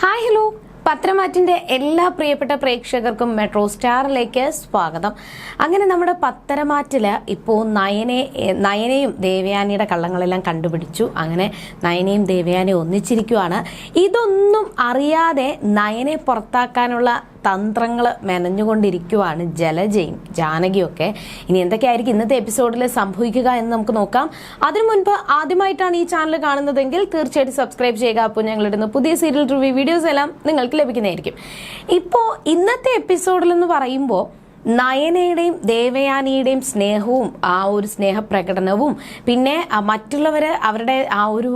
Hi hello. പത്രമാറ്റിന്റെ എല്ലാ പ്രിയപ്പെട്ട പ്രേക്ഷകർക്കും മെട്രോ സ്റ്റാറിലേക്ക് സ്വാഗതം. അങ്ങനെ നമ്മുടെ പത്തരമാറ്റിൽ ഇപ്പോൾ നയനെ നയനെയും ദേവയാനിയുടെ കള്ളങ്ങളെല്ലാം കണ്ടുപിടിച്ചു. അങ്ങനെ നയനെയും ദേവയാനയും ഒന്നിച്ചിരിക്കുവാണ്. ഇതൊന്നും അറിയാതെ നയനെ പുറത്താക്കാനുള്ള തന്ത്രങ്ങൾ മെനഞ്ഞുകൊണ്ടിരിക്കുവാണ് ജലജയും ജാനകിയൊക്കെ. ഇനി എന്തൊക്കെയായിരിക്കും ഇന്നത്തെ എപ്പിസോഡിൽ സംഭവിക്കുക എന്ന് നമുക്ക് നോക്കാം. അതിനു മുൻപ് ആദ്യമായിട്ടാണ് ഈ ചാനൽ കാണുന്നതെങ്കിൽ തീർച്ചയായിട്ടും സബ്സ്ക്രൈബ് ചെയ്യുക. അപ്പോൾ ഞങ്ങളിടുന്ന പുതിയ സീരിയൽ റിവ്യൂ വീഡിയോസ് എല്ലാം നിങ്ങൾക്ക് ലഭിക്കുന്നതായിരിക്കും. ഇപ്പോൾ ഇന്നത്തെ എപ്പിസോഡിൽ എന്ന് പറയുമ്പോൾ നയനയുടെയും ദേവയാനിയുടെയും സ്നേഹവും ആ ഒരു സ്നേഹപ്രകടനവും പിന്നെ മറ്റുള്ളവർ അവരുടെ ആ ഒരു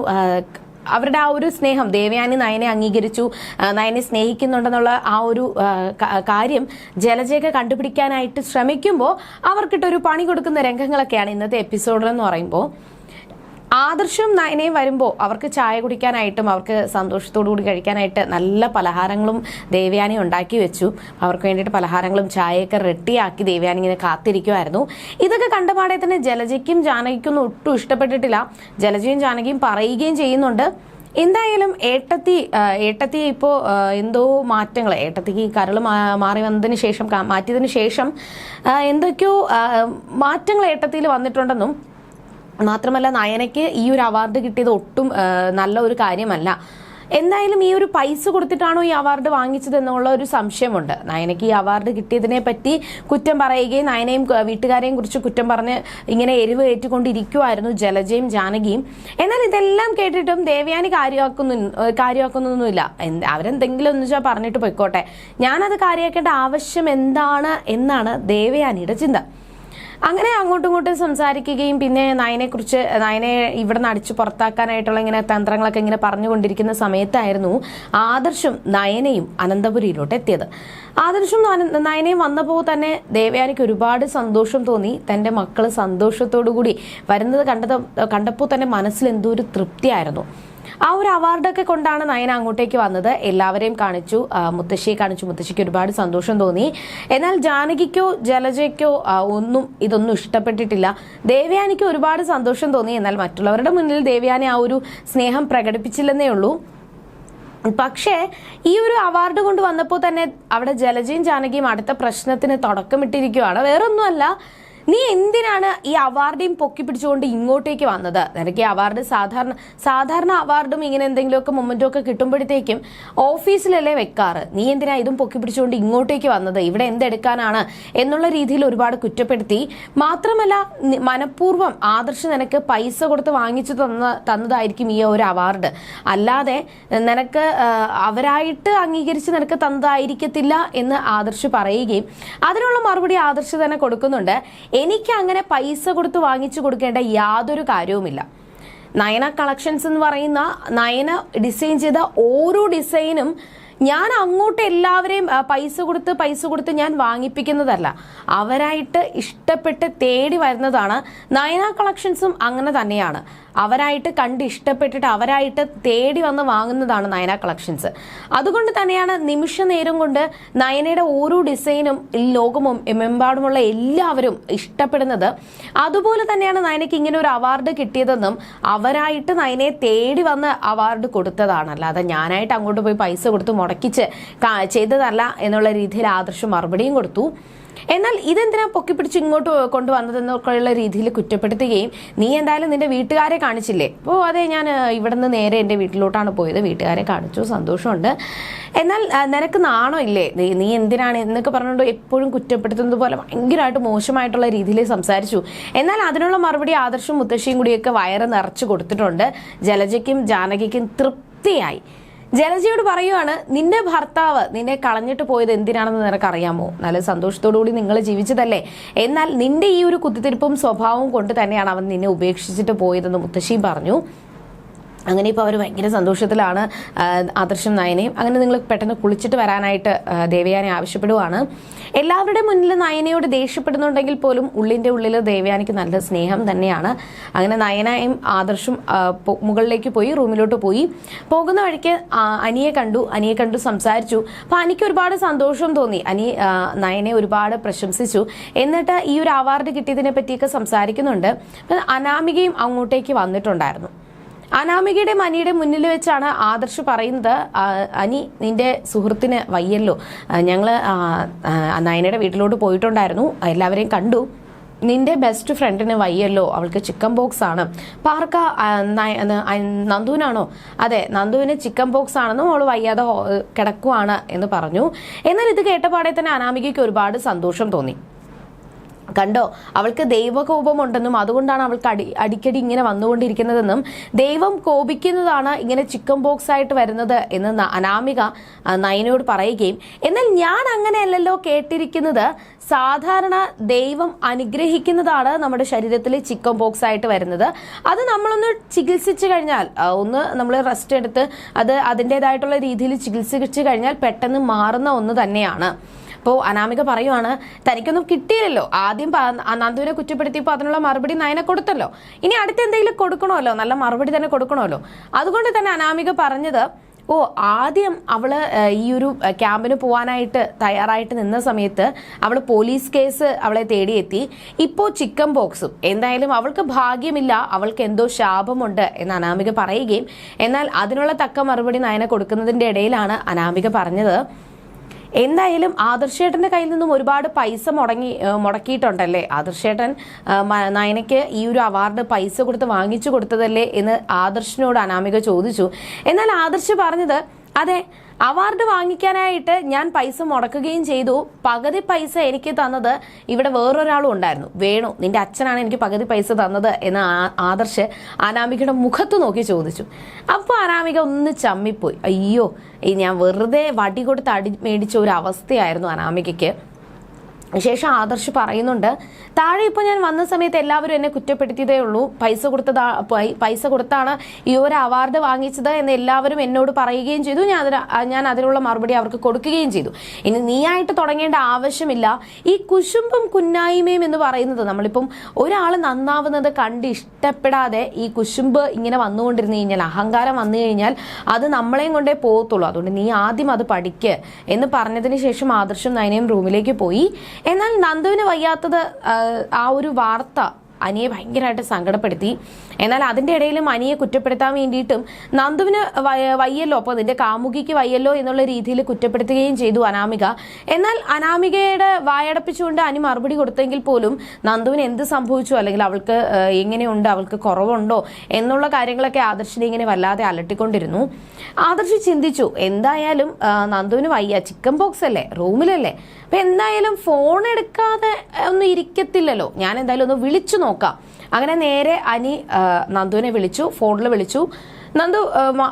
അവരുടെ ആ ഒരു സ്നേഹം ദേവയാനി നയനെ അംഗീകരിച്ചു നയനെ സ്നേഹിക്കുന്നുണ്ടെന്നുള്ള ആ ഒരു കാര്യം ജലജയൊക്കെ കണ്ടുപിടിക്കാനായിട്ട് ശ്രമിക്കുമ്പോൾ അവർക്കിട്ടൊരു പണി കൊടുക്കുന്ന രംഗങ്ങളൊക്കെയാണ് ഇന്നത്തെ എപ്പിസോഡിലെന്ന് പറയുമ്പോൾ ആദർശവും നയനയും വരുമ്പോൾ അവർക്ക് ചായ കുടിക്കാനായിട്ടും അവർക്ക് സന്തോഷത്തോടു കൂടി കഴിക്കാനായിട്ട് നല്ല പലഹാരങ്ങളും ദേവയാനി ഉണ്ടാക്കി വെച്ചു. അവർക്ക് വേണ്ടിയിട്ട് പലഹാരങ്ങളും ചായയൊക്കെ റെഡിയാക്കി ദേവയാനി ഇങ്ങനെ കാത്തിരിക്കുമായിരുന്നു ഇതൊക്കെ കണ്ടപാടെ തന്നെ ജലജയ്ക്കും ജാനകിക്കും ഒട്ടും ഇഷ്ടപ്പെട്ടിട്ടില്ല. ജലജയും ജാനകിയും പറയുകയും ചെയ്യുന്നുണ്ട്. എന്തായാലും ഏട്ടത്തി ഏട്ടത്തി ഇപ്പോൾ എന്തോ മാറ്റങ്ങൾ ഏട്ടത്തിക്ക് കരൾ മാറി വന്നതിന് ശേഷം മാറ്റിയതിന് ശേഷം എന്തൊക്കെയോ മാറ്റങ്ങൾ ഏട്ടത്തിയിൽ വന്നിട്ടുണ്ടെന്നും മാത്രമല്ല നയനയ്ക്ക് ഈ ഒരു അവാർഡ് കിട്ടിയത് ഒട്ടും നല്ല ഒരു കാര്യമല്ല. എന്തായാലും ഈ ഒരു പൈസ കൊടുത്തിട്ടാണോ ഈ അവാർഡ് വാങ്ങിച്ചത് എന്നുള്ള ഒരു സംശയമുണ്ട്. നയനയ്ക്ക് ഈ അവാർഡ് കിട്ടിയതിനെ പറ്റി കുറ്റം പറയുകയും നയനയും വീട്ടുകാരെയും കുറിച്ച് കുറ്റം പറഞ്ഞ് ഇങ്ങനെ എരിവ് ഏറ്റുകൊണ്ടിരിക്കുമായിരുന്നു ജലജയും ജാനകിയും. എന്നാൽ ഇതെല്ലാം കേട്ടിട്ടും ദേവയാനി കാര്യമാക്കുന്നു കാര്യമാക്കുന്നൊന്നുമില്ല. അവരെന്തെങ്കിലും ഒന്നു വെച്ചാൽ പറഞ്ഞിട്ട് പോയിക്കോട്ടെ. ഞാനത് കാര്യമാക്കേണ്ട ആവശ്യം എന്താണ് എന്നാണ് ദേവയാനിയുടെ ചിന്ത. അങ്ങനെ അങ്ങോട്ടും ഇങ്ങോട്ടും സംസാരിക്കുകയും പിന്നെ നയനെ കുറിച്ച് നയനെ ഇവിടെ നിന്ന് അടിച്ചു പുറത്താക്കാനായിട്ടുള്ള ഇങ്ങനെ തന്ത്രങ്ങളൊക്കെ ഇങ്ങനെ പറഞ്ഞുകൊണ്ടിരിക്കുന്ന സമയത്തായിരുന്നു ആദർശും നയനയും അനന്തപുരിയിലോട്ട് എത്തിയത്. ആദർശും നയനെ നയനയും വന്നപ്പോൾ തന്നെ ദേവയാനിക്ക് ഒരുപാട് സന്തോഷം തോന്നി. തന്റെ മക്കൾ സന്തോഷത്തോടു കൂടി വരുന്നത് കണ്ടത് കണ്ടപ്പോൾ തന്നെ മനസ്സിൽ എന്തോ ഒരു തൃപ്തിയായിരുന്നു. ആ ഒരു അവാർഡൊക്കെ കൊണ്ടാണ് നയന അങ്ങോട്ടേക്ക് വന്നത്. എല്ലാവരെയും കാണിച്ചു. മുത്തശ്ശിയെ കാണിച്ചു. മുത്തശ്ശിക്ക് ഒരുപാട് സന്തോഷം തോന്നി. എന്നാൽ ജാനകിക്കോ ജലജയ്ക്കോ ഒന്നും ഇതൊന്നും ഇഷ്ടപ്പെട്ടിട്ടില്ല. ദേവയാനിക്ക് ഒരുപാട് സന്തോഷം തോന്നി. എന്നാൽ മറ്റുള്ളവരുടെ മുന്നിൽ ദേവയാനി ആ ഒരു സ്നേഹം പ്രകടിപ്പിച്ചില്ലെന്നേ ഉള്ളൂ. പക്ഷേ ഈ ഒരു അവാർഡ് കൊണ്ട് വന്നപ്പോൾ തന്നെ അവിടെ ജലജയും ജാനകിയും അടുത്ത പ്രശ്നത്തിന് തുടക്കമിട്ടിരിക്കുകയാണ്. വേറൊന്നുമല്ല നീ എന്തിനാണ് ഈ അവാർഡേയും പൊക്കി പിടിച്ചുകൊണ്ട് ഇങ്ങോട്ടേക്ക് വന്നത്? നിനക്ക് ഈ അവാർഡ് സാധാരണ സാധാരണ അവാർഡും ഇങ്ങനെ എന്തെങ്കിലുമൊക്കെ മൊമെന്റും ഒക്കെ കിട്ടുമ്പോഴത്തേക്കും ഓഫീസിലല്ലേ വെക്കാറ്? നീ എന്തിനാ ഇതും പൊക്കി പിടിച്ചുകൊണ്ട് ഇങ്ങോട്ടേക്ക് വന്നത്? ഇവിടെ എന്തെടുക്കാനാണ്? എന്നുള്ള രീതിയിൽ ഒരുപാട് കുറ്റപ്പെടുത്തി. മാത്രമല്ല മനഃപൂർവം ആദർശ് നിനക്ക് പൈസ കൊടുത്ത് വാങ്ങിച്ചു തന്ന തന്നതായിരിക്കും ഈ ഒരു അവാർഡ്. അല്ലാതെ നിനക്ക് അവരായിട്ട് അംഗീകരിച്ച് നിനക്ക് തന്നതായിരിക്കത്തില്ല എന്ന് ആദർശ് പറയുകയും അതിനുള്ള മറുപടി ആദർശ് തന്നെ കൊടുക്കുന്നുണ്ട്. എനിക്ക് അങ്ങനെ പൈസ കൊടുത്ത് വാങ്ങിച്ചു കൊടുക്കേണ്ട യാതൊരു കാര്യവുമില്ല. നയന കളക്ഷൻസ് എന്ന് പറയുന്ന നയന ഡിസൈൻ ചെയ്ത ഓരോ ഡിസൈനും ഞാൻ അങ്ങോട്ട് എല്ലാവരെയും പൈസ കൊടുത്ത് പൈസ കൊടുത്ത് ഞാൻ വാങ്ങിപ്പിക്കുന്നതല്ല. അവരായിട്ട് ഇഷ്ടപ്പെട്ട് തേടി വരുന്നതാണ്. നയന കളക്ഷൻസും അങ്ങനെ തന്നെയാണ്. അവരായിട്ട് കണ്ട് ഇഷ്ടപ്പെട്ടിട്ട് അവരായിട്ട് തേടി വന്ന് വാങ്ങുന്നതാണ് നയന കളക്ഷൻസ്. അതുകൊണ്ട് തന്നെയാണ് നിമിഷ നേരം കൊണ്ട് നയനയുടെ ഓരോ ഡിസൈനും ലോകമും എമ്പാടുമുള്ള എല്ലാവരും ഇഷ്ടപ്പെടുന്നത്. അതുപോലെ തന്നെയാണ് നയനയ്ക്ക് ഇങ്ങനെ ഒരു അവാർഡ് കിട്ടിയതെന്നും അവരായിട്ട് നയനയെ തേടി വന്ന് അവാർഡ് കൊടുത്തതാണ്. അല്ലാതെ ഞാനായിട്ട് അങ്ങോട്ട് പോയി പൈസ കൊടുത്ത് മുടക്കിച്ച് ചെയ്തതല്ല എന്നുള്ള രീതിയിൽ ആദർശം മറുപടിയും കൊടുത്തു. എന്നാൽ ഇതെന്തിനാ പൊക്കിപ്പിടിച്ച് ഇങ്ങോട്ട് കൊണ്ടുവന്നതെന്നൊക്കെയുള്ള രീതിയിൽ കുറ്റപ്പെടുത്തുകയും നീ എന്തായാലും നിന്റെ വീട്ടുകാരെ കാണിച്ചില്ലേ? അപ്പോൾ അതെ ഞാൻ ഇവിടെ നിന്ന് നേരെ എന്റെ വീട്ടിലോട്ടാണ് പോയത്. വീട്ടുകാരെ കാണിച്ചു. സന്തോഷമുണ്ട്. എന്നാൽ നിനക്ക് നാണോ ഇല്ലേ? നീ എന്തിനാണ്? എന്നൊക്കെ പറഞ്ഞുകൊണ്ട് എപ്പോഴും കുറ്റപ്പെടുത്തുന്നത് പോലെ ഭയങ്കരമായിട്ട് മോശമായിട്ടുള്ള രീതിയിൽ സംസാരിച്ചു. എന്നാൽ അതിനുള്ള മറുപടി ആദർശവും മുത്തശ്ശിയും കൂടിയൊക്കെ വയറ് നിറച്ച് കൊടുത്തിട്ടുണ്ട്. ജലജയ്ക്കും ജാനകിക്കും തൃപ്തിയായി. ജലജയോട് പറയുവാണ് നിന്റെ ഭർത്താവ് നിന്നെ കളഞ്ഞിട്ട് പോയത് എന്തിനാണെന്ന് നിനക്ക് അറിയാമോ നല്ല സന്തോഷത്തോടു കൂടി നിങ്ങൾ ജീവിച്ചതല്ലേ. എന്നാൽ നിന്റെ ഈ ഒരു കുത്തിത്തിരിപ്പും സ്വഭാവവും കൊണ്ട് തന്നെയാണ് അവൻ നിന്നെ ഉപേക്ഷിച്ചിട്ട് പോയതെന്ന് മുത്തശ്ശി പറഞ്ഞു. അങ്ങനെ ഇപ്പോൾ അവർ ഭയങ്കര സന്തോഷത്തിലാണ് ആദർശം നയനയും. അങ്ങനെ നിങ്ങൾ പെട്ടെന്ന് കുളിച്ചിട്ട് വരാനായിട്ട് ദേവയാനെ ആവശ്യപ്പെടുവാണ്. എല്ലാവരുടെ മുന്നിൽ നയനയോട് ദേഷ്യപ്പെടുന്നുണ്ടെങ്കിൽ പോലും ഉള്ളിന്റെ ഉള്ളിൽ ദേവയാനിക്ക് നല്ല സ്നേഹം തന്നെയാണ്. അങ്ങനെ നയനയും ആദർശും മുകളിലേക്ക് പോയി റൂമിലോട്ട് പോയി. പോകുന്ന വഴിക്ക് അനിയെ കണ്ടു. അനിയെ കണ്ടു സംസാരിച്ചു. അപ്പോൾ അനിക്ക് ഒരുപാട് സന്തോഷം തോന്നി. അനി നയനെ ഒരുപാട് പ്രശംസിച്ചു. എന്നിട്ട് ഈ ഒരു അവാർഡ് കിട്ടിയതിനെ പറ്റിയൊക്കെ സംസാരിക്കുന്നുണ്ട്. അനാമികയും അങ്ങോട്ടേക്ക് വന്നിട്ടുണ്ടായിരുന്നു. അനാമികയുടെ മനിയുടെ മുന്നിൽ വെച്ചാണ് ആദർശ് പറയുന്നത്. അനി നിന്റെ സുഹൃത്തിന് വയ്യല്ലോ. ഞങ്ങൾ നയനയുടെ വീട്ടിലോട്ട് പോയിട്ടുണ്ടായിരുന്നു. എല്ലാവരെയും കണ്ടു. നിന്റെ ബെസ്റ്റ് ഫ്രണ്ടിന് വയ്യല്ലോ. അവൾക്ക് ചിക്കൻ ബോക്സ് ആണ്. പാർക്ക നന്ദുവിനാണോ? അതെ നന്ദുവിന് ചിക്കൻ ബോക്സ് ആണെന്നും അവൾ വയ്യാതെ കിടക്കുവാണ് എന്ന് പറഞ്ഞു. എന്നാൽ ഇത് കേട്ടപാടെ തന്നെ അനാമികയ്ക്ക് ഒരുപാട് സന്തോഷം തോന്നി. കണ്ടോ? അവൾക്ക് ദൈവകോപമുണ്ടെന്നും അതുകൊണ്ടാണ് അവൾക്ക് അടി അടിക്കടി ഇങ്ങനെ വന്നുകൊണ്ടിരിക്കുന്നതെന്നും ദൈവം കോപിക്കുന്നതാണ് ഇങ്ങനെ ചിക്കൻ ബോക്സ് ആയിട്ട് വരുന്നത് എന്ന് അനാമിക നയനോട് പറയുകയും എന്നാൽ ഞാൻ അങ്ങനെയല്ലല്ലോ കേട്ടിരിക്കുന്നത്. സാധാരണ ദൈവം അനുഗ്രഹിക്കുന്നതാണ് നമ്മുടെ ശരീരത്തിൽ ചിക്കൻ ബോക്സ് ആയിട്ട് വരുന്നത്. അത് നമ്മളൊന്ന് ചികിത്സിച്ചു കഴിഞ്ഞാൽ ഒന്ന് നമ്മൾ റെസ്റ്റ് എടുത്ത് അത് അതിന്റെതായിട്ടുള്ള രീതിയിൽ ചികിത്സിച്ചു കഴിഞ്ഞാൽ പെട്ടെന്ന് മാറുന്ന ഒന്ന് തന്നെയാണ്. അപ്പോൾ അനാമിക പറയുവാണ് തനിക്കൊന്നും കിട്ടിയില്ലല്ലോ. ആദ്യം നന്ദുവിനെ കുറ്റപ്പെടുത്തിയപ്പോൾ അതിനുള്ള മറുപടി നയന കൊടുത്തല്ലോ. ഇനി അടുത്ത എന്തെങ്കിലും കൊടുക്കണമല്ലോ? നല്ല മറുപടി തന്നെ കൊടുക്കണമല്ലോ. അതുകൊണ്ട് തന്നെ അനാമിക പറഞ്ഞത് ഓ ആദ്യം ഏഹ്, ഈ ഒരു ക്യാമ്പിന് പോകാനായിട്ട് തയ്യാറായിട്ട് നിന്ന സമയത്ത് അവൾ പോലീസ് കേസ് അവളെ തേടിയെത്തി. ഇപ്പോ ചിക്കൻ ബോക്സും എന്തായാലും അവൾക്ക് ഭാഗ്യമില്ല. അവൾക്ക് എന്തോ ശാപമുണ്ട് എന്ന് അനാമിക പറയുകയും എന്നാൽ അതിനുള്ള തക്ക മറുപടി നയന കൊടുക്കുന്നതിന്റെ ഇടയിലാണ് അനാമിക പറഞ്ഞത്. എന്തായാലും ആദർശേട്ടന്റെ കയ്യിൽ നിന്നും ഒരുപാട് പൈസ മുടങ്ങി മുടക്കിയിട്ടുണ്ടല്ലേ? ആദർശേട്ടൻ നയനയ്ക്ക് ഈ ഒരു അവാർഡ് പൈസ കൊടുത്ത് വാങ്ങിച്ചു കൊടുത്തതല്ലേ എന്ന് ആദർശിനോട് അനാമിക ചോദിച്ചു. എന്നാൽ ആദർശ് പറഞ്ഞത് അതെ അവാർഡ് വാങ്ങിക്കാനായിട്ട് ഞാൻ പൈസ മുടക്കുകയും ചെയ്തു. പകുതി പൈസ എനിക്ക് തന്നത് ഇവിടെ വേറൊരാളും ഉണ്ടായിരുന്നു. വേണു നിന്റെ അച്ഛനാണ് എനിക്ക് പകുതി പൈസ തന്നത് എന്ന് ആദർശ് അനാമികയുടെ മുഖത്ത് നോക്കി ചോദിച്ചു. അപ്പോൾ അനാമിക ഒന്ന് ചമ്മിപ്പോയി. അയ്യോ ഞാൻ വെറുതെ വടി കൊടുത്ത് അടി മേടിച്ച ഒരു അവസ്ഥയായിരുന്നു അനാമികയ്ക്ക്. ശേഷം ആദർശ് പറയുന്നുണ്ട് താഴെ ഇപ്പോൾ ഞാൻ വന്ന സമയത്ത് എല്ലാവരും എന്നെ കുറ്റപ്പെടുത്തിയതേ ഉള്ളൂ. പൈസ കൊടുത്തതാ പൈസ കൊടുത്താണ് ഈ ഒരു അവാർഡ് വാങ്ങിച്ചത് എന്ന് എല്ലാവരും എന്നോട് പറയുകയും ചെയ്തു. ഞാൻ അതിന് ഞാൻ അതിനുള്ള മറുപടി അവർക്ക് കൊടുക്കുകയും ചെയ്തു. ഇനി നീയായിട്ട് തുടങ്ങേണ്ട ആവശ്യമില്ല. ഈ കുശുമ്പും കുന്നായ്മയും എന്ന് പറയുന്നത് നമ്മളിപ്പം ഒരാൾ നന്നാവുന്നത് കണ്ട് ഇഷ്ടപ്പെടാതെ ഈ കുശുമ്പ് ഇങ്ങനെ വന്നുകൊണ്ടിരുന്നു കഴിഞ്ഞാൽ അഹങ്കാരം വന്നു കഴിഞ്ഞാൽ അത് നമ്മളെയും കൊണ്ടേ പോകത്തുള്ളൂ. അതുകൊണ്ട് നീ ആദ്യം അത് പഠിക്ക് എന്ന് പറഞ്ഞതിന് ശേഷം ആദർശം നയനയും റൂമിലേക്ക് പോയി. എന്നാൽ നന്ദുവിന് വയ്യാത്തത് ആ, ഒരു വാർത്ത അനിയെ ഭയങ്കരമായിട്ട് സങ്കടപ്പെടുത്തി. എന്നാൽ അതിന്റെ ഇടയിൽ മനിയെ കുറ്റപ്പെടുത്താൻ വേണ്ടിയിട്ടും നന്ദുവിന് വയ- വയ്യല്ലോ. അപ്പോൾ നിന്റെ കാമുകിക്ക് വയ്യല്ലോ എന്നുള്ള രീതിയിൽ കുറ്റപ്പെടുത്തുകയും ചെയ്തു അനാമിക. എന്നാൽ അനാമികയുടെ വായടപ്പിച്ചുകൊണ്ട് അനി മറുപടി കൊടുത്തെങ്കിൽ പോലും നന്ദുവിന് എന്ത് സംഭവിച്ചു? അല്ലെങ്കിൽ അവൾക്ക് എങ്ങനെയുണ്ട്? അവൾക്ക് കുറവുണ്ടോ? എന്നുള്ള കാര്യങ്ങളൊക്കെ ആദർശിനെ ഇങ്ങനെ വല്ലാതെ അലട്ടിക്കൊണ്ടിരുന്നു. ആദർശി ചിന്തിച്ചു എന്തായാലും നന്ദുവിന് വയ്യ. ചിക്കൻ ബോക്സ് അല്ലേ? റൂമിലല്ലേ? അപ്പൊ എന്തായാലും ഫോൺ എടുക്കാതെ ഒന്നും ഇരിക്കത്തില്ലല്ലോ. ഞാൻ എന്തായാലും ഒന്ന് വിളിച്ചു നോക്കാം. അങ്ങനെ നേരെ അനി നന്ദുവിനെ വിളിച്ചു ഫോണിൽ വിളിച്ചു. നന്ദു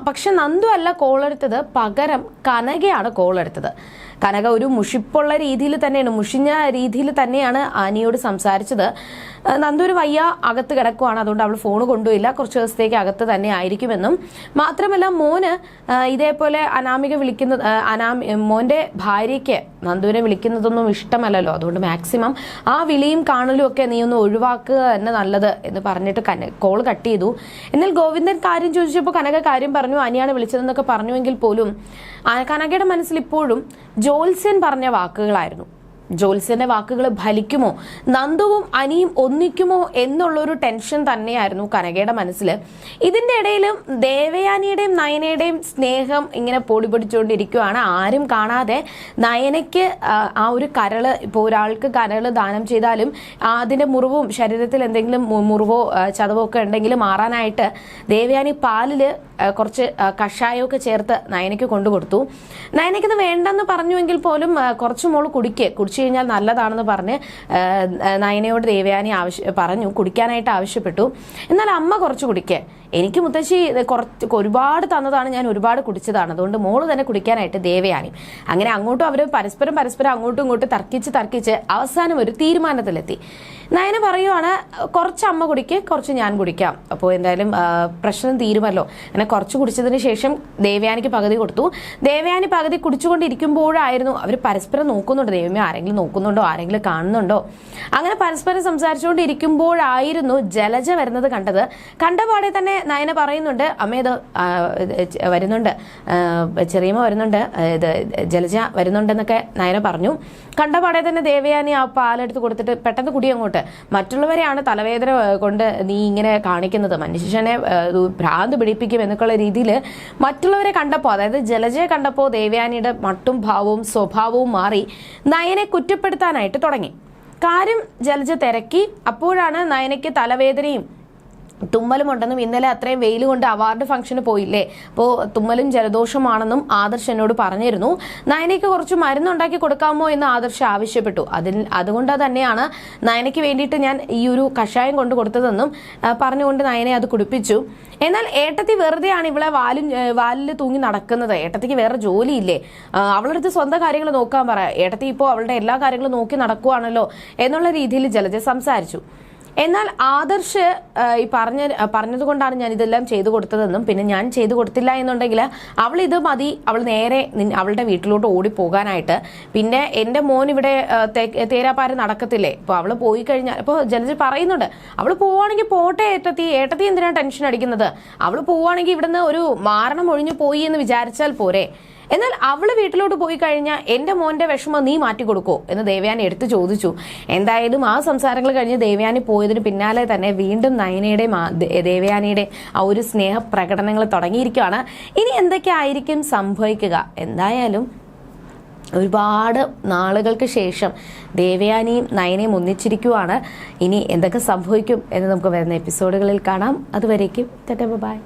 പക്ഷെ നന്ദു അല്ല കോൾ എടുത്തത് പകരം കനകയാണ് കോൾ എടുത്തത്. കനക ഒരു മുഷിപ്പുള്ള രീതിയിൽ തന്നെയാണ് മുഷിഞ്ഞ രീതിയിൽ തന്നെയാണ് ആനിയോട് സംസാരിച്ചത്. നന്ദൂര് വയ്യ അകത്ത് കിടക്കുവാണ് അതുകൊണ്ട് അവൾ ഫോൺ കൊണ്ടുപോയില്ല കുറച്ച് ദിവസത്തേക്ക് അകത്ത് തന്നെ ആയിരിക്കുമെന്നും. മാത്രമല്ല മോന് ഇതേപോലെ അനാമിക വിളിക്കുന്ന അനാമി മോന്റെ ഭാര്യയ്ക്ക് നന്ദുവിനെ വിളിക്കുന്നതൊന്നും ഇഷ്ടമല്ലല്ലോ. അതുകൊണ്ട് മാക്സിമം ആ വിളിയും കാണലും ഒക്കെ നീ ഒന്ന് ഒഴിവാക്കുക തന്നെ നല്ലത് എന്ന് പറഞ്ഞിട്ട് കന കോൾ കട്ട് ചെയ്തു. എന്നാൽ ഗോവിന്ദൻ കാര്യം ചോദിച്ചപ്പോൾ കനക കാര്യം പറഞ്ഞു അനിയാണ് വിളിച്ചതെന്നൊക്കെ പറഞ്ഞുവെങ്കിൽ പോലും കനകയുടെ മനസ്സിൽ ഇപ്പോഴും ജോത്സ്യൻ പറഞ്ഞ വാക്കുകളായിരുന്നു. ജോത്സ്യന്റെ വാക്കുകൾ ഫലിക്കുമോ? നന്ദുവും അനിയും ഒന്നിക്കുമോ എന്നുള്ളൊരു ടെൻഷൻ തന്നെയായിരുന്നു കനകയുടെ മനസ്സിൽ ഇതിന്റെ ഇടയിലും ദേവയാനിയുടെയും നയനയുടെയും സ്നേഹം ഇങ്ങനെ പൊടിപൊടിച്ചുകൊണ്ടിരിക്കുകയാണ് ആരും കാണാതെ നയനയ്ക്ക് ആ, ഒരു കരൾ ഇപ്പോൾ ഒരാൾക്ക് കരൾ ദാനം ചെയ്താലും അതിന്റെ മുറിവും ശരീരത്തിൽ എന്തെങ്കിലും മുറിവോ ചതവോ ഒക്കെ ഉണ്ടെങ്കിൽ മാറാനായിട്ട് ദേവയാനി പാലിൽ കുറച്ച് കഷായമൊക്കെ ചേർത്ത് നയനയ്ക്ക് കൊണ്ടുകൊടുത്തു. നയനയ്ക്ക് ഇത് വേണ്ടെന്ന് പറഞ്ഞുവെങ്കിൽ പോലും കുറച്ചു കുറച്ച് മോൾ കുടിക്ക് കുടിച്ചു കഴിഞ്ഞാൽ നല്ലതാണെന്ന് പറഞ്ഞ് നയനയോട് ദേവയാനി ആവശ്യ പറഞ്ഞു കുടിക്കാനായിട്ട് ആവശ്യപ്പെട്ടു. എന്നാൽ അമ്മ കുറച്ച് കുടിക്കേ. എനിക്ക് മുത്തശ്ശി കുറച്ച് ഒരുപാട് തന്നതാണ് ഞാൻ ഒരുപാട് കുടിച്ചതാണ്. അതുകൊണ്ട് മോൾ തന്നെ കുടിക്കാനായിട്ട് ദേവയാനി. അങ്ങനെ അങ്ങോട്ടും അവർ പരസ്പരം പരസ്പരം അങ്ങോട്ടും ഇങ്ങോട്ടും തർക്കിച്ച് തർക്കിച്ച് അവസാനം ഒരു തീരുമാനത്തിലെത്തി. നയന പറയുവാണ് കുറച്ച് അമ്മ കുടിക്ക് കുറച്ച് ഞാൻ കുടിക്കാം. അപ്പോൾ എന്തായാലും പ്രശ്നം തീരുമല്ലോ. അങ്ങനെ കുറച്ച് കുടിച്ചതിന് ശേഷം ദേവയാനിക്ക് പകുതി കൊടുത്തു. ദേവയാനി പകുതി കുടിച്ചുകൊണ്ടിരിക്കുമ്പോഴായിരുന്നു അവർ പരസ്പരം നോക്കുന്നുണ്ട്. ദൈവമേ ആരെങ്കിലും നോക്കുന്നുണ്ടോ? ആരെങ്കിലും കാണുന്നുണ്ടോ? അങ്ങനെ പരസ്പരം സംസാരിച്ചുകൊണ്ടിരിക്കുമ്പോഴായിരുന്നു ജലജ വരുന്നത് കണ്ടത്. കണ്ടപാടെ തന്നെ നയന പറയുന്നുണ്ട് അമ്മ ഇത് വരുന്നുണ്ട്. ചെറിയമ്മ വരുന്നുണ്ട്. ഇത് ജലജ വരുന്നുണ്ടെന്നൊക്കെ നയന പറഞ്ഞു. കണ്ടപാടെ തന്നെ ദേവയാനി ആ പാലെടുത്ത് കൊടുത്തിട്ട് പെട്ടെന്ന് കുടി അങ്ങോട്ട്. മറ്റുള്ളവരെയാണ് തലവേദന കൊണ്ട് നീ ഇങ്ങനെ കാണിക്കുന്നത്. മനുഷ്യനെ ഭ്രാന്ത് പിടിപ്പിക്കും എന്നൊക്കെയുള്ള രീതിയിൽ മറ്റുള്ളവരെ കണ്ടപ്പോൾ അതായത് ജലജയെ കണ്ടപ്പോൾ ദേവയാനിയുടെ മട്ടും ഭാവവും സ്വഭാവവും മാറി നയനെ കുറ്റപ്പെടുത്താനായിട്ട് തുടങ്ങി. കാര്യം ജലജ തിരക്കി. അപ്പോഴാണ് നയനയ്ക്ക് തലവേദനയും തുമ്മലും ഉണ്ടെന്നും ഇന്നലെ അത്രയും വെയിൽ കൊണ്ട് അവാർഡ് ഫംഗ്ഷന് പോയില്ലേ? അപ്പോൾ തുമ്മലും ജലദോഷമാണെന്നും ആദർശ് എന്നോട് പറഞ്ഞിരുന്നു. നയനയ്ക്ക് കുറച്ച് മരുന്നുണ്ടാക്കി കൊടുക്കാമോ എന്ന് ആദർശ് ആവശ്യപ്പെട്ടു. അതിൽ അതുകൊണ്ട് തന്നെയാണ് നയനയ്ക്ക് വേണ്ടിയിട്ട് ഞാൻ ഈ ഒരു കഷായം കൊണ്ട് കൊടുത്തതെന്നും പറഞ്ഞുകൊണ്ട് നയനെ അത് കുടിപ്പിച്ചു. എന്നാൽ ഏട്ടത്തി വെറുതെയാണ് ഇവളെ വാലും വാലിൽ തൂങ്ങി നടക്കുന്നത്. ഏട്ടത്തിക്ക് വേറെ ജോലിയില്ലേ? അവളടുത്ത് അവളുടെ സ്വന്തം കാര്യങ്ങൾ നോക്കാൻ പറ. ഏട്ടത്തി ഇപ്പോൾ അവളുടെ എല്ലാ കാര്യങ്ങളും നോക്കി നടക്കുവാണല്ലോ എന്നുള്ള രീതിയിൽ ജലജ സംസാരിച്ചു. എന്നാൽ ആദർശ് ഈ പറഞ്ഞ പറഞ്ഞതുകൊണ്ടാണ് ഞാൻ ഇതെല്ലാം ചെയ്തു കൊടുത്തതെന്നും പിന്നെ ഞാൻ ചെയ്തു കൊടുത്തില്ല എന്നുണ്ടെങ്കിൽ അവൾ ഇത് മതി അവൾ നേരെ അവളുടെ വീട്ടിലോട്ട് ഓടി പോകാനായിട്ട് പിന്നെ എന്റെ മോൻ ഇവിടെ തേരാപ്പാര നടക്കത്തില്ലേ? അപ്പോൾ അവൾ പോയി കഴിഞ്ഞാൽ അപ്പോൾ ജലജ പറയുന്നുണ്ട് അവൾ പോവാണെങ്കിൽ പോട്ടെ ഏട്ടത്തി ഏട്ടത്തി എന്തിനാണ് ടെൻഷൻ അടിക്കുന്നത്? അവൾ പോവാണെങ്കിൽ ഇവിടുന്ന് ഒരു മാരണം ഒഴിഞ്ഞു പോയി എന്ന് വിചാരിച്ചാൽ പോരെ. എന്നാൽ അവൾ വീട്ടിലോട്ട് പോയി കഴിഞ്ഞാൽ എന്റെ മോന്റെ വിഷമം നീ മാറ്റി കൊടുക്കോ എന്ന് ദേവയാനി എടുത്തു ചോദിച്ചു. എന്തായാലും ആ സംസാരങ്ങൾ കഴിഞ്ഞ് ദേവയാനി പോയതിന് പിന്നാലെ തന്നെ വീണ്ടും നയനയുടെ ദേവയാനിയുടെ ആ ഒരു സ്നേഹ പ്രകടനങ്ങൾ തുടങ്ങിയിരിക്കുകയാണ്. ഇനി എന്തൊക്കെ ആയിരിക്കും സംഭവിക്കുക? എന്തായാലും ഒരുപാട് നാളുകൾക്ക് ശേഷം ദേവയാനിയും നയനയും ഒന്നിച്ചിരിക്കുവാണ്. ഇനി എന്തൊക്കെ സംഭവിക്കും എന്ന് നമുക്ക് വരുന്ന എപ്പിസോഡുകളിൽ കാണാം. അതുവരേക്കും ബൈ.